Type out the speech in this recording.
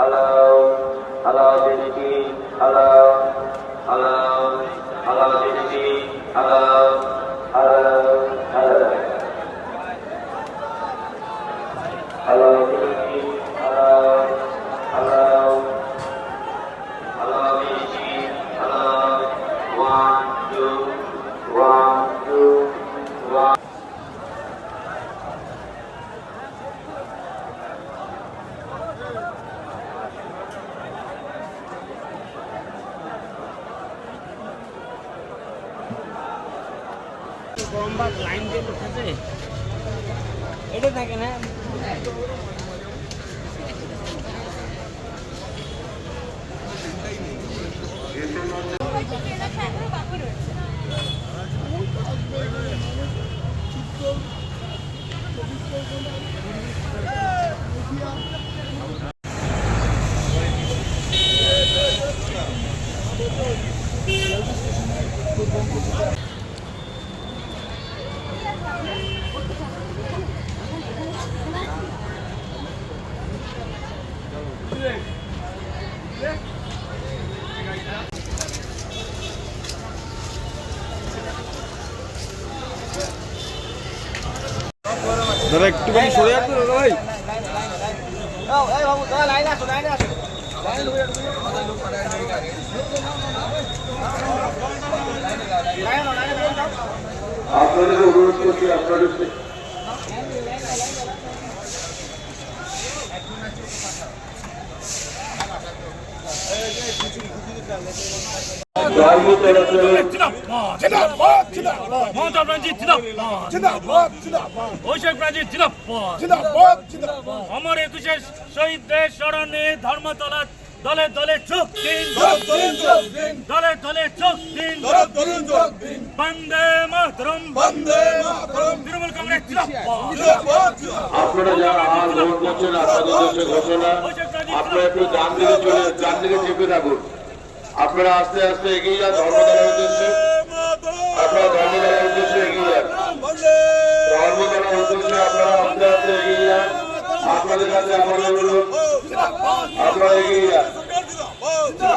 Halo, halo Didi, halo, halo, halo Didi, halo. গরমবাগ line দিয়ে উঠেছে। এটা থাকে না দাদা একটুখানি সরে যাচ্ছে দাদা ভাই আপনাদের অনুরোধ করছি আপনাদের আমার একুশে শহীদদের স্মরণে ধর্মতলা দলে দলে চোখ দিন। দরদ দরুন যোগ দিন। দলে দলে চোখ দিন। দরদ দরুন যোগ দিন। বন্দে মাতরম। বন্দে মাতরম। তৃণমূল কংগ্রেস আপনারা যারা আর গ্রহণ করছেন আপনাদের দেশে ঘোষণা আপনারা একটু ডান দিকে চলে ডান দিকে চেপে থাকুন। আপনারা আস্তে আস্তে এগিয়ে যান ধর্মতলার উদ্দেশ্যে। আপনারা ধর্মতলার আমাদের কাছে আমার অনুরোধ আপনারা এগিয়ে যান।